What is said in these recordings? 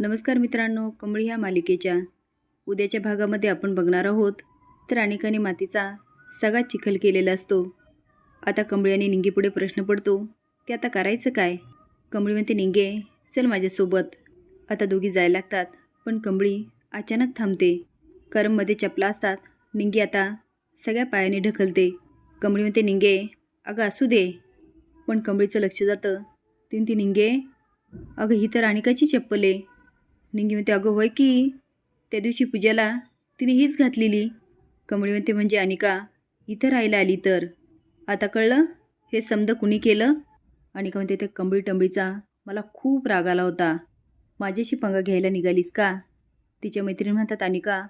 नमस्कार मित्रांनो कमळी ह्या मालिकेच्या. उद्याच्या भागामध्ये आपण बघणार आहोत तर अनेकाने मातीचा सगळा चिखल केलेला असतो. आता कमळी आणि निंगेपुढे प्रश्न पडतो की आता करायचं काय? कमळी म्हणते निंगे चल माझ्यासोबत. आता दोघी जायला लागतात पण कमळी अचानक थांबते. करममध्ये चपला असतात निंगे आता सगळ्या पायाने ढकलते. कमळी म्हणते निंगे अगं असू दे. पण कमळीचं लक्ष जातं. तीन ती निंगे अगं ही तर अनेकाची चप्पल आहे. निंगी म्हणते अगं होय की त्या दिवशी पूजाला तिने हीच घातलेली. कमळी म्हणते म्हणजे अनिका इथं राहायला आली तर? आता कळलं? हे समजा कुणी केलं? अनिका म्हणते त्या कंबळी टंबळीचा मला खूप राग आला होता. माझ्याशी पंगा घ्यायला निघालीस का? तिच्या मैत्रिणी म्हणतात अनिका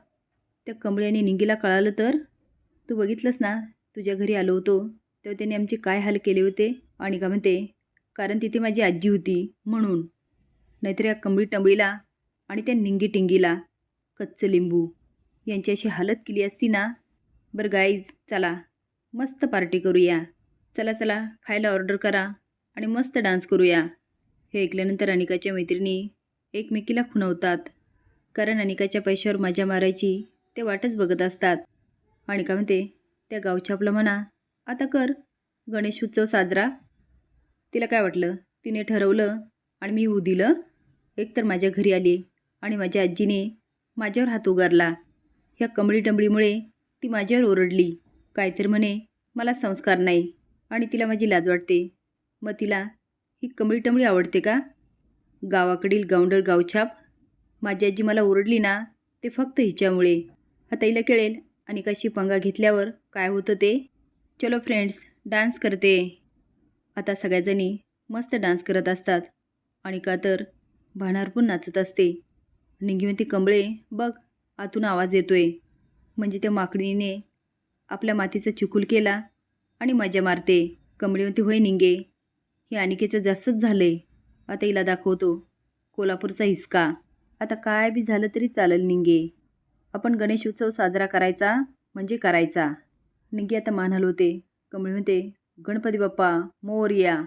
त्या कंबळी आणि निंगीला कळालं तर? तू बघितलंस ना तुझ्या घरी आलो होतो तेव्हा त्याने आमचे काय हाल केले होते? अनिका म्हणते कारण तिथे माझी आजी होती म्हणून. नाहीतर या कंबळी टंबळीला आणि त्या निंगी टिंगीला कच्चं लिंबू यांची अशी हालत केली असती ना? बरं गाईज चला. मस्त पार्टी करूया. चला चला. खायला ऑर्डर करा आणि मस्त डान्स करूया. हे ऐकल्यानंतर अनिकाच्या मैत्रिणी एकमेकीला खुणवतात. कारण अनिकाच्या पैशावर मजा मारायची ते वाटच बघत असतात. अनिका म्हणते त्या गावच्या आपलं म्हणा. आता कर. गणेश उत्सव साजरा. तिला काय वाटलं? तिने ठरवलं आणि मी होऊ दिलं. एकतर माझ्या घरी आली. आणि माझ्या आजीने माझ्यावर हात उगारला. ह्या कमळी टंबळीमुळे ती माझ्यावर ओरडली. काहीतरी म्हणे मला संस्कार नाही आणि तिला माझी लाज वाटते. मग तिला ही कमळी टंबळी आवडते का? गावाकडील गावंडळ गावछाप. माझी आजी मला ओरडली ना ते फक्त हिच्यामुळे. आता हिला कळेल आणि कशी पंगा घेतल्यावर काय होतं ते. चलो फ्रेंड्स डान्स करते. आता सगळ्याजणी मस्त डान्स करत असतात आणि का तर भाणारपून नाचत असते. निंगी म्हणते कमळे बघ आतून आवाज येतोय. म्हणजे त्या माकडीने आपल्या मातीचा चिकूल केला आणि मजा मारते. कंबळीवंती होय निंगे हे अनिकेचं जास्तच झालं आहे आता हिला दाखवतो. कोल्हापूरचा हिसका. आता काय बी झालं तरी चालेल निंगे. आपण गणेश उत्सव साजरा करायचा म्हणजे करायचा. निंगे आता मान हलवते कंबळी म्हणते गणपती बाप्पा मोर्या